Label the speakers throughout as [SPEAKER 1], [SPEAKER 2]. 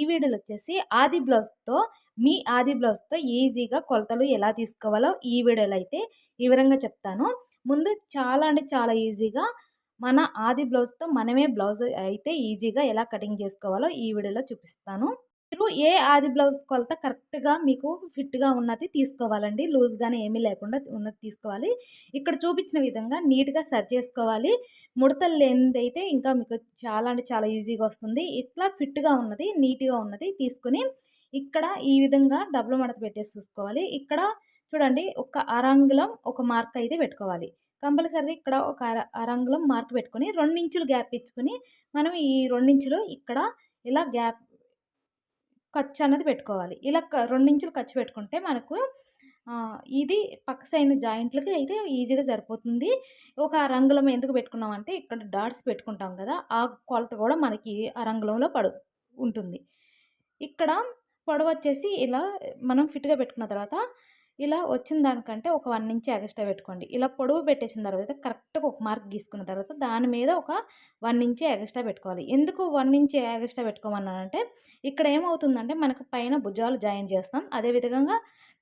[SPEAKER 1] ఈ వీడియోలో వచ్చేసి ఆది బ్లౌజ్తో మీ ఆది బ్లౌజ్తో ఈజీగా కొలతలు ఎలా తీసుకోవాలో ఈ వీడియోలో అయితే వివరంగా చెప్తాను. ముందు చాలా అంటే చాలా ఈజీగా మన ఆది బ్లౌజ్తో మనమే బ్లౌజ్ అయితే ఈజీగా ఎలా కటింగ్ చేసుకోవాలో ఈ వీడియోలో చూపిస్తాను. మీరు ఏ ఆది బ్లౌజ్ కొలత కరెక్ట్గా మీకు ఫిట్గా ఉన్నది తీసుకోవాలండి. లూజ్గానే ఏమీ లేకుండా ఉన్నది తీసుకోవాలి. ఇక్కడ చూపించిన విధంగా నీట్గా సరి చేసుకోవాలి. ముడతలు లేనిది అయితే ఇంకా మీకు చాలా అంటే చాలా ఈజీగా వస్తుంది. ఇట్లా ఫిట్గా ఉన్నది నీట్గా ఉన్నది తీసుకుని ఇక్కడ ఈ విధంగా డబ్బులు మడత పెట్టేసి చూసుకోవాలి. ఇక్కడ చూడండి ఒక అరంగులం ఒక మార్క్ అయితే పెట్టుకోవాలి. కంపల్సరీగా ఇక్కడ ఒక అర అరంగులం మార్క్ పెట్టుకొని రెండించులు గ్యాప్ ఇచ్చుకొని మనం ఈ రెండించులు ఇక్కడ ఇలా గ్యాప్ ఖర్చు అన్నది పెట్టుకోవాలి. ఇలా రెండించులు ఖర్చు పెట్టుకుంటే మనకు ఇది పక్క సైడ్ జాయింట్లకి అయితే ఈజీగా సరిపోతుంది. ఒక రంగులం ఎందుకు పెట్టుకున్నాం అంటే ఇక్కడ డాట్స్ పెట్టుకుంటాం కదా ఆ కొలత కూడా మనకి ఆ రంగులంలో పడు ఉంటుంది. ఇక్కడ పొడవు వచ్చేసి ఇలా మనం ఫిట్గా పెట్టుకున్న తర్వాత ఇలా వచ్చిన దానికంటే ఒక వన్ ఇంచ్ ఎగస్ట్రా పెట్టుకోండి. ఇలా పొడవు పెట్టేసిన తర్వాత కరెక్ట్గా ఒక మార్క్ గీసుకున్న తర్వాత దాని మీద ఒక వన్ ఇంచ్ ఎగస్ట్రా పెట్టుకోవాలి. ఎందుకు వన్ ఇంచ్ ఎగస్ట్రా పెట్టుకోమన్నానంటే ఇక్కడ ఏమవుతుందంటే మనకు పైన భుజాలు జాయిన్ చేస్తాం. అదేవిధంగా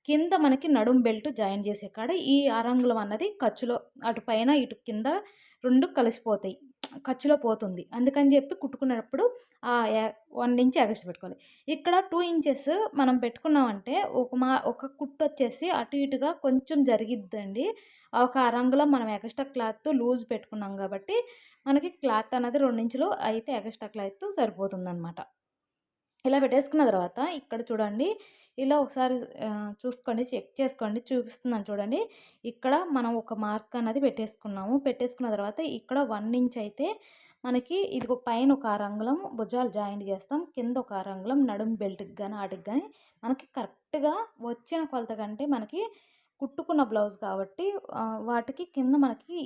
[SPEAKER 1] కింద మనకి నడుం బెల్ట్ జాయిన్ చేసే కాడ ఈ ఆరంగులం అన్నది ఖర్చులో అటు పైన ఇటు కింద రెండు కలిసిపోతాయి. ఖర్చులో పోతుంది. అందుకని చెప్పి కుట్టుకునేటప్పుడు వన్ ఇంచ్ ఎగస్ట్ పెట్టుకోవాలి. ఇక్కడ టూ ఇంచెస్ మనం పెట్టుకున్నామంటే ఒక మా ఒక కుట్టు వచ్చేసి అటు ఇటుగా కొంచెం జరిగిద్దండి. ఒక రంగులో మనం ఎగస్ట్రా క్లాత్ లూజ్ పెట్టుకున్నాం కాబట్టి మనకి క్లాత్ అనేది రెండించులు అయితే ఎగస్ట్రా క్లాత్ సరిపోతుంది అనమాట ఇలా పెట్టేసుకున్న తర్వాత ఇక్కడ చూడండి ఇలా ఒకసారి చూసుకోండి చెక్ చేసుకోండి చూపిస్తున్నాను చూడండి. ఇక్కడ మనం ఒక మార్క్ అనేది పెట్టేసుకున్నాము. పెట్టేసుకున్న తర్వాత ఇక్కడ వన్ ఇంచ్ అయితే మనకి ఇది పైన ఒక ఆరంగులం భుజాలు జాయింట్ చేస్తాం. కింద ఒక ఆరంగులం నడుం బెల్ట్కి కానీ వాటికి కానీ మనకి కరెక్ట్గా వచ్చిన కొలత కంటే మనకి కుట్టుకున్న బ్లౌజ్ కాబట్టి వాటికి కింద మనకి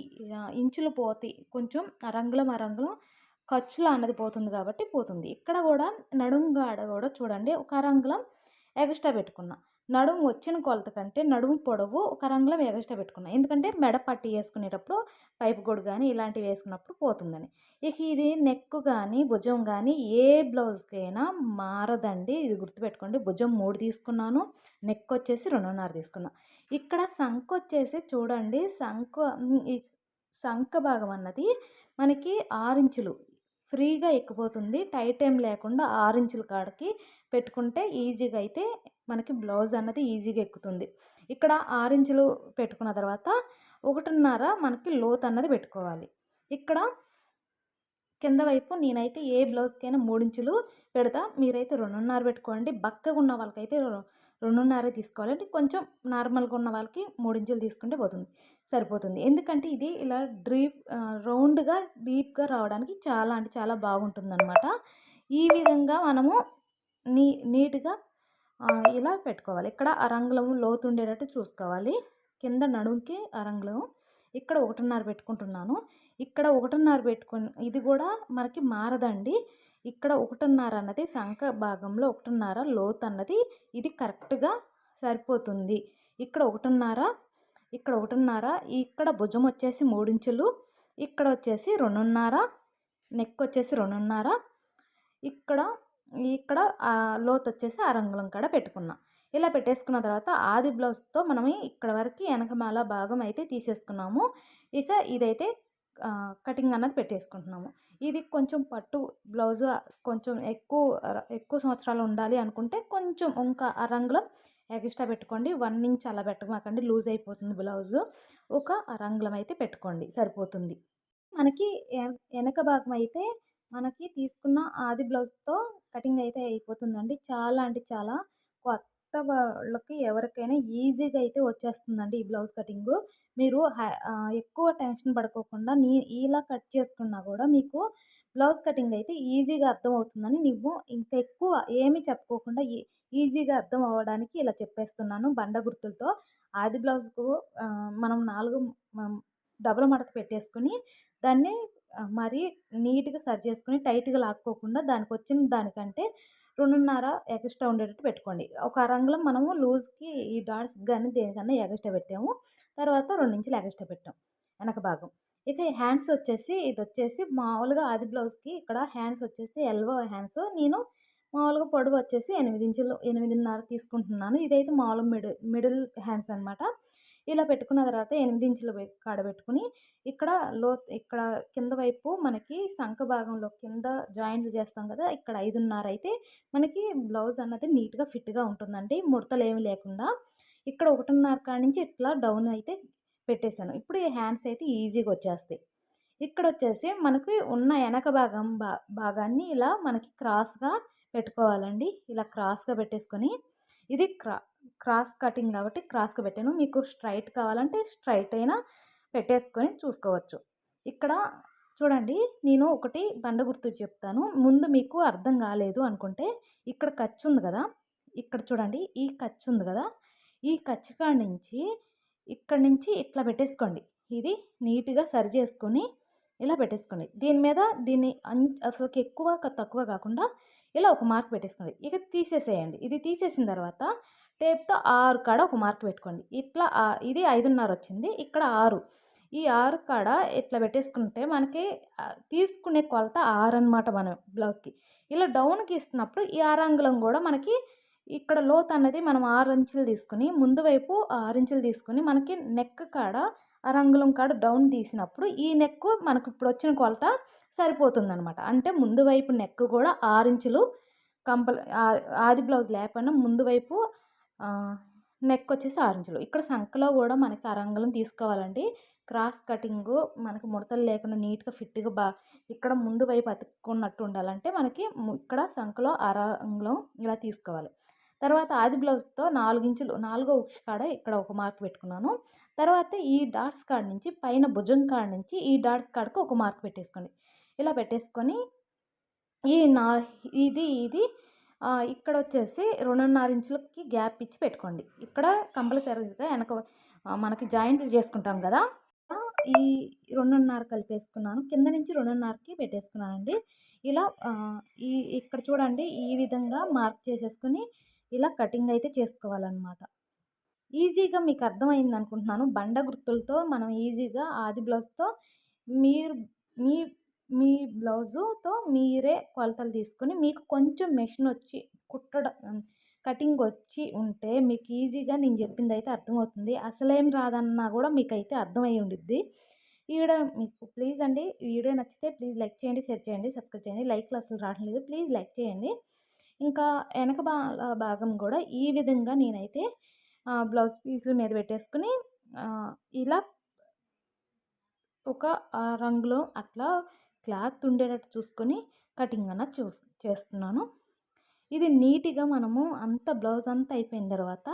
[SPEAKER 1] ఇంచులు పోతాయి. కొంచెం అరంగులం అరంగులం ఖర్చులో అన్నది పోతుంది కాబట్టి పోతుంది. ఇక్కడ కూడా నడుం గాడ కూడా చూడండి ఒక అరంగులం ఎగస్ట్రా పెట్టుకున్నా. నడుము వచ్చిన కొలత కంటే నడుము పొడవు ఒక రంగులం ఎగస్ట్రా పెట్టుకున్నా. ఎందుకంటే మెడ పట్టి వేసుకునేటప్పుడు పైపు గొడు కానీ ఇలాంటివి వేసుకున్నప్పుడు పోతుందని. ఇక ఇది నెక్ కానీ భుజం కానీ ఏ బ్లౌజ్కైనా మారదండి. ఇది గుర్తుపెట్టుకోండి భుజం మూడు తీసుకున్నాను నెక్ వచ్చేసి రెండున్నర తీసుకున్నా. ఇక్కడ సంఖ వచ్చేసి చూడండి సంఖ సంఖ భాగం అన్నది మనకి ఆరించులు ఫ్రీగా ఎక్కిపోతుంది. టైట్ ఏం లేకుండా ఆరించుల కాడికి పెట్టుకుంటే ఈజీగా అయితే మనకి బ్లౌజ్ అన్నది ఈజీగా ఎక్కుతుంది. ఇక్కడ ఆరించులు పెట్టుకున్న తర్వాత ఒకటిన్నర మనకి లోత్ అన్నది పెట్టుకోవాలి. ఇక్కడ కింద వైపు నేనైతే ఏ బ్లౌజ్కైనా మూడించులు పెడతా. మీరైతే రెండున్నర పెట్టుకోండి. బక్కగా ఉన్న వాళ్ళకైతే రెండున్నర తీసుకోవాలి కొంచెం నార్మల్గా ఉన్న వాళ్ళకి మూడించులు తీసుకుంటే పోతుంది. సరిపోతుంది. ఎందుకంటే ఇది ఇలా డ్రీప్ రౌండ్గా డీప్గా రావడానికి చాలా అంటే చాలా బాగుంటుంది అనమాట ఈ విధంగా మనము నీ నీట్గా ఇలా పెట్టుకోవాలి. ఇక్కడ అరంగులం లోతు ఉండేటట్టు చూసుకోవాలి. కింద నడుముకి అరంగులం ఇక్కడ ఒకటిన్నర పెట్టుకుంటున్నాను. ఇక్కడ ఒకటిన్నర పెట్టుకుని ఇది కూడా మనకి మారదండి. ఇక్కడ ఒకటిన్నర అన్నది శంఖ భాగంలో ఒకటిన్నర లోతు అన్నది ఇది కరెక్ట్గా సరిపోతుంది. ఇక్కడ ఒకటిన్నర ఇక్కడ ఒకటిన్నర ఇక్కడ భుజం వచ్చేసి మూడించులు ఇక్కడ వచ్చేసి రెండున్నర నెక్ వచ్చేసి రెండున్నర ఇక్కడ ఇక్కడ లోత్ వచ్చేసి అరంగులం కాడ పెట్టుకున్నా. ఇలా పెట్టేసుకున్న తర్వాత ఆది బ్లౌజ్తో మనం ఇక్కడ వరకు వెనకమాల భాగం అయితే తీసేసుకున్నాము. ఇక ఇదైతే కటింగ్ అన్నది పెట్టేసుకుంటున్నాము. ఇది కొంచెం పట్టు బ్లౌజ్ కొంచెం ఎక్కువ ఎక్కువ సంవత్సరాలు ఉండాలి అనుకుంటే కొంచెం ఇంకా అరంగులం ఎక్స్ట్రా పెట్టుకోండి. వన్ ఇంచ్ అలా పెట్టమాకండి. లూజ్ అయిపోతుంది బ్లౌజ్. ఒక రంగులం అయితే పెట్టుకోండి. సరిపోతుంది. మనకి వెనక భాగం అయితే మనకి తీసుకున్న ఆది బ్లౌజ్తో కటింగ్ అయితే అయిపోతుందండి. చాలా అంటే చాలా కొత్త వాళ్ళకి ఎవరికైనా ఈజీగా అయితే వచ్చేస్తుందండి ఈ బ్లౌజ్ కటింగు. మీరు ఎక్కువ టెన్షన్ పడుకోకుండా నీ ఇలా కట్ చేసుకున్నా కూడా మీకు బ్లౌజ్ కటింగ్ అయితే ఈజీగా అర్థమవుతుందని నువ్వు ఇంకా ఎక్కువ ఏమీ చెప్పుకోకుండా ఈజీగా అర్థం అవ్వడానికి ఇలా చెప్పేస్తున్నాను బండ గుర్తులతో. ఆది బ్లౌజ్కు మనం నాలుగు డబుల్ మడత పెట్టేసుకొని దాన్ని మరీ నీట్గా సరి చేసుకుని టైట్గా లాక్కోకుండా దానికి వచ్చిన దానికంటే రెండున్నర ఎక్స్ట్రా ఉండేటట్టు పెట్టుకోండి. ఒక రంగులో మనము లూజ్కి ఈ డాట్స్ కానీ దేనికన్నా ఎగస్ట్రా పెట్టాము. తర్వాత రెండు ఇంచులు ఎగస్ట్రా పెట్టాం వెనక భాగం. ఇక హ్యాండ్స్ వచ్చేసి ఇది వచ్చేసి మామూలుగా ఆది బ్లౌజ్కి ఇక్కడ హ్యాండ్స్ వచ్చేసి ఎల్వో హ్యాండ్స్. నేను మామూలుగా పొడవు వచ్చేసి ఎనిమిది ఇంచులు ఎనిమిదిన్నర తీసుకుంటున్నాను. ఇదైతే మామూలు మిడిల్ మిడిల్ హ్యాండ్స్ అనమాట ఇలా పెట్టుకున్న తర్వాత ఎనిమిది ఇంచులు కాడ పెట్టుకుని ఇక్కడ లో ఇక్కడ కింద వైపు మనకి సంఖ భాగంలో కింద జాయింట్లు చేస్తాం కదా ఇక్కడ ఐదున్నర అయితే మనకి బ్లౌజ్ అన్నది నీట్గా ఫిట్గా ఉంటుందండి. ముడతలు ఏమి లేకుండా. ఇక్కడ ఒకటిన్నర కాడ నుంచి ఇట్లా డౌన్ అయితే పెట్టేశాను. ఇప్పుడు ఈ హ్యాండ్స్ అయితే ఈజీగా వచ్చేస్తాయి. ఇక్కడ వచ్చేసి మనకి ఉన్న వెనక భాగం భా భాగాన్ని ఇలా మనకి క్రాస్గా పెట్టుకోవాలండి. ఇలా క్రాస్గా పెట్టేసుకొని ఇది క్రా క్రాస్ కటింగ్ కాబట్టి క్రాస్గా పెట్టాను. మీకు స్ట్రైట్ కావాలంటే స్ట్రైట్ అయినా పెట్టేసుకొని చూసుకోవచ్చు. ఇక్కడ చూడండి నేను ఒకటి బండ గుర్తు చెప్తాను. ముందు మీకు అర్థం కాలేదు అనుకుంటే ఇక్కడ ఖర్చు ఉంది కదా. ఇక్కడ చూడండి ఈ ఖర్చు ఉంది కదా. ఈ ఖర్చు కాడ నుంచి ఇక్కడ నుంచి ఇట్లా పెట్టేసుకోండి. ఇది నీట్గా సరి చేసుకొని ఇలా పెట్టేసుకోండి. దీని మీద దీన్ని అసలుకి ఎక్కువ తక్కువ కాకుండా ఇలా ఒక మార్క్ పెట్టేసుకోండి. ఇక తీసేసేయండి. ఇది తీసేసిన తర్వాత టేప్తో ఆరు కాడ ఒక మార్క్ పెట్టుకోండి. ఇట్లా ఇది ఐదున్నర వచ్చింది. ఇక్కడ ఆరు. ఈ ఆరు కాడ ఇట్లా పెట్టేసుకుంటే మనకి తీసుకునే కొలత ఆరు అనమాట మనం బ్లౌజ్కి. ఇలా డౌన్కి ఇస్తున్నప్పుడు ఈ ఆరు అంగుళం కూడా మనకి ఇక్కడ లోత్ అన్నది మనం ఆరు ఇంచులు తీసుకుని ముందు వైపు ఆరు ఇంచులు తీసుకుని మనకి నెక్ కాడ రంగులం కాడ డౌన్ తీసినప్పుడు ఈ నెక్ మనకు ఇప్పుడు వచ్చిన కొలత సరిపోతుంది అనమాట అంటే ముందు వైపు నెక్ కూడా ఆరించులు కంపల్ ఆది బ్లౌజ్ లేకపోయినా ముందు వైపు నెక్ వచ్చేసి ఆరించులు ఇక్కడ సంఖలో కూడా మనకి అరంగులం తీసుకోవాలండి. క్రాస్ కటింగ్ మనకి ముడతలు లేకుండా నీట్గా ఫిట్గా బా ఇక్కడ ముందు వైపు అతుక్కున్నట్టు ఉండాలంటే మనకి ఇక్కడ సంఖలో అరంగులం ఇలా తీసుకోవాలి. తర్వాత ఆది బ్లౌజ్తో నాలుగించులు నాలుగో ఉక్స్ కాడ ఇక్కడ ఒక మార్క్ పెట్టుకున్నాను. తర్వాత ఈ డాట్స్ కాడ నుంచి పైన భుజం కాడ నుంచి ఈ డాట్స్ కాడకు ఒక మార్క్ పెట్టేసుకోండి. ఇలా పెట్టేసుకొని ఈ నా ఇది ఇది ఇక్కడ వచ్చేసి రెండున్నర ఇంచులకి గ్యాప్ ఇచ్చి పెట్టుకోండి. ఇక్కడ కంపల్సరీగా వెనక మనకి జాయింట్లు చేసుకుంటాం కదా. ఈ రెండున్నర కలిపేసుకున్నాను. కింద నుంచి రెండున్నరకి పెట్టేసుకున్నానండి. ఇలా ఈ ఇక్కడ చూడండి ఈ విధంగా మార్క్ చేసేసుకుని ఇలా కటింగ్ అయితే చేసుకోవాలన్నమాట. ఈజీగా మీకు అర్థమైంది అనుకుంటున్నాను. బండ గుర్తులతో మనం ఈజీగా ఆది బ్లౌజ్తో మీరు మీ మీ బ్లౌజుతో మీరే కొలతలు తీసుకొని మీకు కొంచెం మెషిన్ వచ్చి కుట్టడం కటింగ్ వచ్చి ఉంటే మీకు ఈజీగా నేను చెప్పింది అయితే అర్థమవుతుంది. అసలేం రాదన్నా కూడా మీకు అయితే అర్థమై ఉండిద్ది. ఈ వీడియో మీకు ప్లీజ్ అండి. ఈ వీడియో నచ్చితే ప్లీజ్ లైక్ చేయండి షేర్ చేయండి సబ్స్క్రైబ్ చేయండి. లైక్లు అసలు రావట్లేదు. ప్లీజ్ లైక్ చేయండి. ఇంకా వెనక భాగం కూడా ఈ విధంగా నేనైతే బ్లౌజ్ పీసుల మీద పెట్టేసుకుని ఇలా ఒక రంగులో అట్లా క్లాత్ ఉండేటట్టు చూసుకొని కటింగ్ అన్న చూ చేస్తున్నాను. ఇది నీట్గా మనము అంత బ్లౌజ్ అంతా అయిపోయిన తర్వాత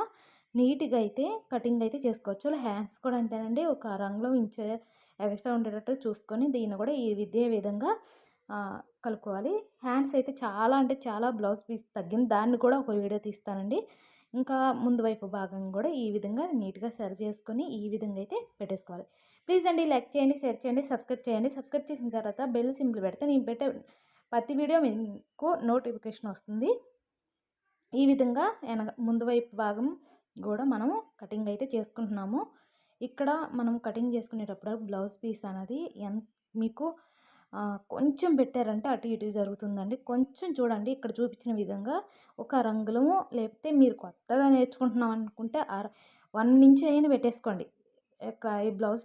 [SPEAKER 1] నీట్గా అయితే కటింగ్ అయితే చేసుకోవచ్చు. హ్యాండ్స్ కూడా అంతేనండి. ఒక రంగులో ఇంచే ఎక్స్ట్రా ఉండేటట్టు చూసుకొని దీన్ని కూడా ఈ ఇదే విధంగా కలుపుకోవాలి. హ్యాండ్స్ అయితే చాలా అంటే చాలా బ్లౌజ్ పీస్ తగ్గింది దాన్ని కూడా ఒక వీడియో తీస్తానండి. ఇంకా ముందు వైపు భాగం కూడా ఈ విధంగా నీట్గా సరి చేసుకొని ఈ విధంగా అయితే పెట్టేసుకోవాలి. ప్లీజ్ అండి లైక్ చేయండి షేర్ చేయండి సబ్స్క్రైబ్ చేయండి. సబ్స్క్రైబ్ చేసిన తర్వాత బెల్ సింపుల్ పెడితే నేను పెట్టే ప్రతి వీడియో మీకు నోటిఫికేషన్ వస్తుంది. ఈ విధంగా వెనక ముందు వైపు భాగం కూడా మనము కటింగ్ అయితే చేసుకుంటున్నాము. ఇక్కడ మనం కటింగ్ చేసుకునేటప్పుడు బ్లౌజ్ పీస్ అనేది ఎంత మీకు కొంచెం పెట్టారంటే అటు ఇటు జరుగుతుందండి. కొంచెం చూడండి ఇక్కడ చూపించిన విధంగా ఒక రంగులము లేకపోతే మీరు కొత్తగా నేర్చుకుంటున్నాం అనుకుంటే వన్ ఇంచ్ అయినా పెట్టేసుకోండి. ఈ బ్లౌజ్